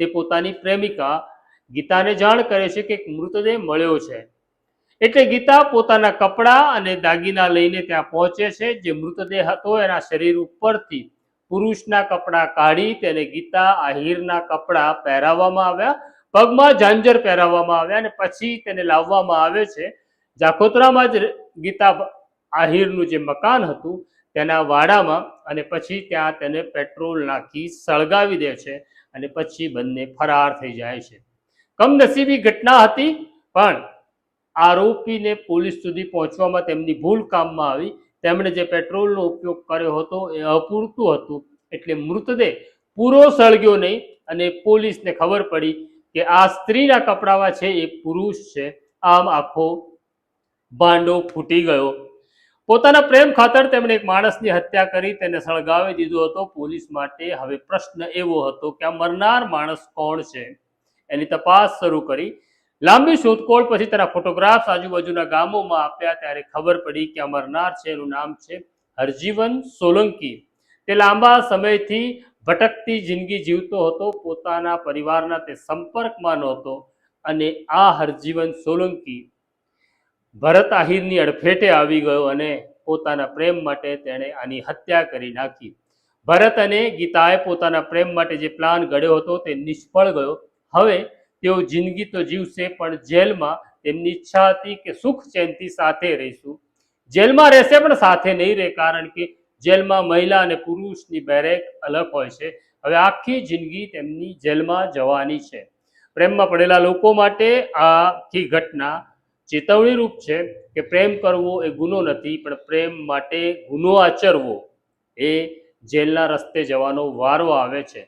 તે પોતાની પ્રેમિકા ગીતાને જાણ કરે છે કે એક મૃતદેહ મળ્યો છે. એટલે ગીતા પોતાના કપડાં અને દાગીના લઈને ત્યાં પહોંચે છે. જે મૃતદેહ હતો એના શરીર ઉપરથી પુરુષના કપડાં કાઢી તેને ગીતા આહિરના કપડાં પહેરાવવામાં આવ્યા, પગમાં ઝાંઝર પહેરાવવામાં આવ્યા અને પછી તેને લાવવામાં આવે છે. જાખોતરામાં જ ગીતા આહિરનું જે મકાન હતું તેના વાડામાં અને પછી ત્યાં તેને પેટ્રોલ નાખી સળગાવી દે છે. અને પછી બંને ફરાર થઈ જાય છે. કમનસીબી ઘટના હતી, પણ આરોપીને પોલીસ સુધી પહોંચવામાં તેમની ભૂલ કામમાં આવી. તેમણે જે પેટ્રોલનો ઉપયોગ કર્યો હતો એ અપૂરતું હતું, એટલે મૃતદેહ પૂરો સળગ્યો નહીં અને પોલીસને ખબર પડી કે આ સ્ત્રીના કપડામાં છે એ પુરુષ છે. આમ આખો ભાંડો ફૂટી ગયો. પોતાના પ્રેમ ખાતર તેમણે એક માણસની હત્યા કરી, તેને સળગાવી દીધો હતો. પોલીસ માટે હવે પ્રશ્ન એવો હતો કે આ મરનાર માણસ કોણ છે? એની તપાસ શરૂ કરી. લાંબી શોધખોળ પછી તેના ફોટોગ્રાફ્સ આજુબાજુના ગામોમાં આપ્યા. ત્યારે ખબર પડી કે આ મરનાર છે, એનું નામ છે હરજીવન સોલંકી. તે લાંબા સમયથી ભટકતી જિંદગી જીવતો હતો. પોતાના પરિવારના તે સંપર્કમાં નહોતો. અને આ હરજીવન સોલંકી ભરત આહિરની અડફેટે આવી ગયો અને પોતાના પ્રેમ માટે તેણે આની હત્યા કરી નાખી. ભરત અને ગીતાએ પોતાના પ્રેમ માટે જે પ્લાન ઘડ્યો હતો તે નિષ્ફળ ગયો. હવે તેઓ જિંદગી તો જીવશે, પણ જેલમાં તેમની ઈચ્છા હતી કે સુખ ચેનથી સાથે રહીશું. જેલમાં રહેશે પણ સાથે નહીં રહે, કારણ કે જેલમાં મહિલા અને પુરુષની બેરેક અલગ હોય છે. હવે આખી જિંદગી તેમની જેલમાં જવાની છે. પ્રેમમાં પડેલા લોકો માટે આખી ઘટના ચેતવણીરૂપ છે કે પ્રેમ કરવો એ ગુનો નથી, પણ પ્રેમ માટે ગુનો આચરવો એ જેલના રસ્તે જવાનો વારો આવે છે.